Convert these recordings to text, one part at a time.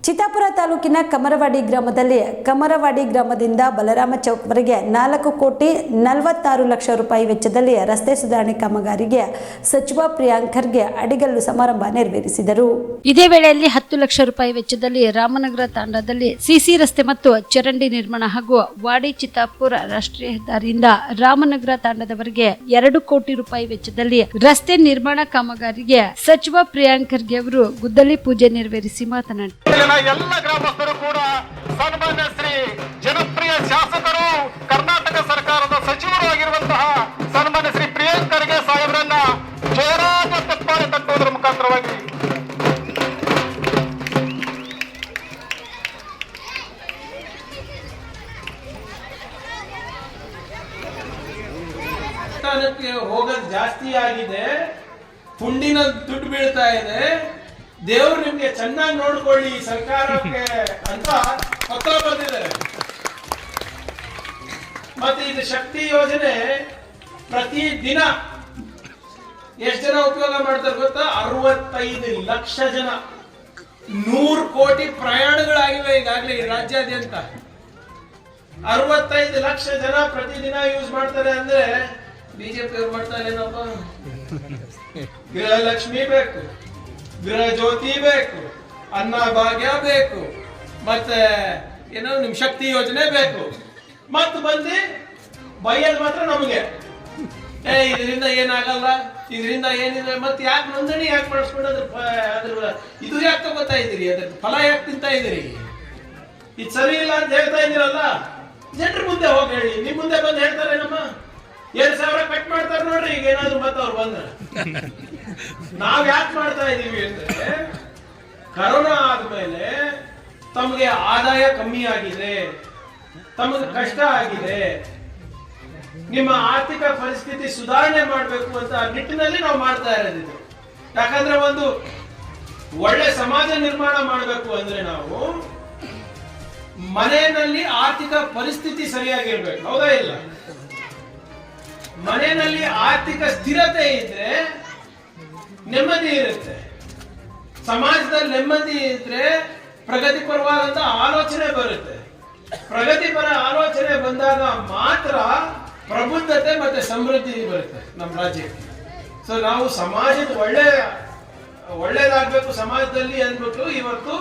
ಚಿತ್ತಾಪುರ ತಾಲೂಕಿನ ಕಮರವಾಡಿ ಗ್ರಾಮದಲ್ಲಿ ಕಮರವಾಡಿ ಗ್ರಾಮದಿಂದ ಬಲರಾಮ ಚೌಕ್ವರೆಗೆ ನಾಲ್ಕು ಕೋಟಿ ನಲವತ್ತಾರು ಲಕ್ಷ ರೂಪಾಯಿ ವೆಚ್ಚದಲ್ಲಿ ರಸ್ತೆ ಸುಧಾರಣೆ ಕಾಮಗಾರಿಗೆ ಸಚಿವ ಪ್ರಿಯಾಂಕ್ ಖರ್ಗೆ ಅಡಿಗಲ್ಲು ಸಮಾರಂಭ ನೆರವೇರಿಸಿದರು. ಇದೇ ವೇಳೆಯಲ್ಲಿ ಹತ್ತು ಲಕ್ಷ ರೂಪಾಯಿ ವೆಚ್ಚದಲ್ಲಿ ರಾಮನಗರ ತಾಂಡದಲ್ಲಿ ಸಿಸಿ ರಸ್ತೆ ಮತ್ತು ಚರಂಡಿ ನಿರ್ಮಾಣ ಹಾಗೂ ವಾಡಿ ಚಿತ್ತಾಪುರ ರಾಷ್ಟ್ರೀಯ ಹೆದ್ದಾರಿಯಿಂದ ರಾಮನಗರ ತಾಂಡದವರೆಗೆ ಎರಡು ಕೋಟಿ ರೂಪಾಯಿ ವೆಚ್ಚದಲ್ಲಿ ರಸ್ತೆ ನಿರ್ಮಾಣ ಕಾಮಗಾರಿಗೆ ಸಚಿವ ಪ್ರಿಯಾಂಕ್ ಖರ್ಗೆ ಅವರು ಗುದ್ದಲಿ ಪೂಜೆ ನೆರವೇರಿಸಿ ಮಾತನಾಡಿ ಇಲ್ಲಿನ ಎಲ್ಲ ಗ್ರಾಮಸ್ಥರು ಕೂಡ ಸನ್ಮಾನ್ಯ ಶ್ರೀ ಜನಪ್ರಿಯ ಶಾಸಕರು, ಕರ್ನಾಟಕ ಸರ್ಕಾರದ ಸಚಿವರು ಆಗಿರುವಂತಹ ಸನ್ಮಾನ್ಯ ಶ್ರೀ ಪ್ರಿಯಾಂಕ್ ಖರ್ಗೆ ಸಾಹೇಬರನ್ನ ಜೋರಾದ ತಪ್ಪಾಳೆ ತಟ್ಟುವುದರ ಮುಖಾಂತರವಾಗಿ. ಹೋಗೋದು ಜಾಸ್ತಿ ಆಗಿದೆ. ಹುಂಡಿನ ದುಡ್ಡು ಬೀಳ್ತಾ ಇದೆ. ದೇವ್ರು ನಿಮ್ಗೆ ಚೆನ್ನಾಗಿ ನೋಡ್ಕೊಳ್ಳಿ ಸರ್ಕಾರಕ್ಕೆ ಅಂತ ಪತ್ರ ಬಂದಿದ್ದಾರೆ ಮತ್ತೆ ಇದು ಶಕ್ತಿ ಯೋಜನೆ ಪ್ರತಿ ದಿನ ಎಷ್ಟು ಜನ ಉಪಯೋಗ ಮಾಡ್ತಾರೆ ಗೊತ್ತಾ? ಅರವತ್ತೈದು ಲಕ್ಷ ಜನ. ನೂರು ಕೋಟಿ ಪ್ರಯಾಣಗಳಾಗಿವೆ ಈಗಾಗಲೇ ಈ ರಾಜ್ಯಾದ್ಯಂತ. ಅರವತ್ತೈದು ಲಕ್ಷ ಜನ ಪ್ರತಿದಿನ ಯೂಸ್ ಮಾಡ್ತಾರೆ ಅಂದ್ರೆ ಬಿಜೆಪಿ ಮಾಡ್ತಾರೆ ಏನಪ್ಪ? ಗೃಹಲಕ್ಷ್ಮಿ ಬೇಕು. ಗೃಹ ಜ್ಯೋತಿ ಬೇಕು, ಅನ್ನ ಭಾಗ್ಯ ಬೇಕು, ಮತ್ತೆ ಏನೋ ನಿಮ್ ಶಕ್ತಿ ಯೋಜನೆ ಬೇಕು. ಮತ್ ಬಂದು ಬೈಯಲ್ ಮಾತ್ರ ನಮಗೆ. ಏ, ಇದರಿಂದ ಏನಾಗಲ್ಲ, ಇದರಿಂದ ಏನಿದೆ ಮತ್ತೆ ಯಾಕೆ ನೋಂದಣಿ ಯಾಕೆ ಮಾಡಿಸ್ಕೊಂಡು ಅದ್ರ ಅದ್ರ ಇದು ಯಾಕೆ ತಗೋತಾ ಇದೀರಿ? ಅದ್ರ ಫಲ ಯಾಕೆ ತಿಂತಾ ಇದೀರಿ? ಇದು ಸರಿ ಇಲ್ಲ ಅಂತ ಹೇಳ್ತಾ ಇದ್ದೀರಲ್ಲ ಜನರ ಮುಂದೆ ಹೋಗಿ ಹೇಳಿ. ನಿಮ್ ಮುಂದೆ ಬಂದು ಹೇಳ್ತಾರೆ ನಮ್ಮ ಎರಡ್ ಸಾವಿರ ಕಟ್ ಮಾಡ್ತಾರೆ ನೋಡ್ರಿ, ಈಗ ಏನಾದ್ರು ಮತ್ತೆ ಅವ್ರು ಬಂದ್ರೆ ನಾವ್ ಯಾಕೆ ಮಾಡ್ತಾ ಇದೀವಿ ಅಂದ್ರೆ, ಕರೋನಾ ಆದ್ಮೇಲೆ ತಮಗೆ ಆದಾಯ ಕಮ್ಮಿ ಆಗಿದೆ, ತಮಗೆ ಕಷ್ಟ ಆಗಿದೆ, ನಿಮ್ಮ ಆರ್ಥಿಕ ಪರಿಸ್ಥಿತಿ ಸುಧಾರಣೆ ಮಾಡಬೇಕು ಅಂತ ನಿಟ್ಟಿನಲ್ಲಿ ನಾವು ಮಾಡ್ತಾ ಇರೋದಿದ್ದು ಯಾಕಂದ್ರೆ ಒಂದು ಒಳ್ಳೆ ಸಮಾಜ ನಿರ್ಮಾಣ ಮಾಡಬೇಕು ಅಂದ್ರೆ ನಾವು ಮನೆಯಲ್ಲಿ ಆರ್ಥಿಕ ಪರಿಸ್ಥಿತಿ ಸರಿಯಾಗಿರ್ಬೇಕು, ಹೌದಾ ಇಲ್ಲ? ಮನೆಯಲ್ಲಿ ಆರ್ಥಿಕ ಸ್ಥಿರತೆ ಇದ್ರೆ ನೆಮ್ಮದಿ ಇರುತ್ತೆ. ಸಮಾಜದಲ್ಲಿ ನೆಮ್ಮದಿ ಇದ್ರೆ ಪ್ರಗತಿಪರವಾದಂತ ಆಲೋಚನೆ ಬರುತ್ತೆ. ಪ್ರಗತಿಪರ ಆಲೋಚನೆ ಬಂದಾಗ ಮಾತ್ರ ಪ್ರಬುದ್ಧತೆ ಮತ್ತೆ ಸಮೃದ್ಧಿ ಬರುತ್ತೆ ನಮ್ಮ ರಾಜ್ಯಕ್ಕೆ. ಸೊ ನಾವು ಸಮಾಜದ ಒಳ್ಳೆ, ಒಳ್ಳೇದಾಗಬೇಕು, ಸಮಾಜದಲ್ಲಿ ಅಂದ್ಬಿಟ್ಟು ಇವತ್ತು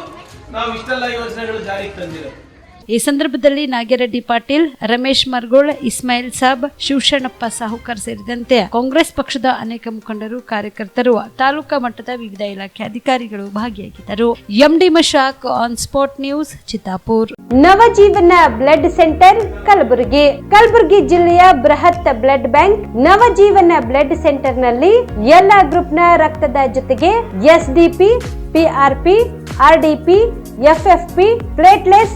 ನಾವು ಇಷ್ಟೆಲ್ಲ ಯೋಜನೆಗಳು ಜಾರಿಗೆ ತಂದಿರೋದು. ಈ ಸಂದರ್ಭದಲ್ಲಿ ನಾಗೇರೆಡ್ಡಿ ಪಾಟೀಲ್, ರಮೇಶ್ ಮರ್ಗೋಳ್, ಇಸ್ಮಾಯಿಲ್ ಸಾಬ್ ಶಿವಶರಣಪ್ಪ ಸಾಹುಕರ್ ಸೇರಿದಂತೆ ಕಾಂಗ್ರೆಸ್ ಪಕ್ಷದ ಅನೇಕ ಮುಖಂಡರು, ಕಾರ್ಯಕರ್ತರು, ತಾಲೂಕಾ ಮಟ್ಟದ ವಿವಿಧ ಇಲಾಖೆ ಅಧಿಕಾರಿಗಳು ಭಾಗಿಯಾಗಿದ್ದರು. MD Mashak on spot news Chittapur. Navajeevana blood centre, Kalaburagi. Kalaburagi ಜಿಲ್ಲೆಯ ಬೃಹತ್ ಬ್ಲಡ್ ಬ್ಯಾಂಕ್ ನವಜೀವನ ಬ್ಲಡ್ ಸೆಂಟರ್ನಲ್ಲಿ ಎಲ್ಲಾ ಗ್ರೂಪ್ನ ರಕ್ತದ ಜೊತೆಗೆ SDP PRP RDP FFP platelets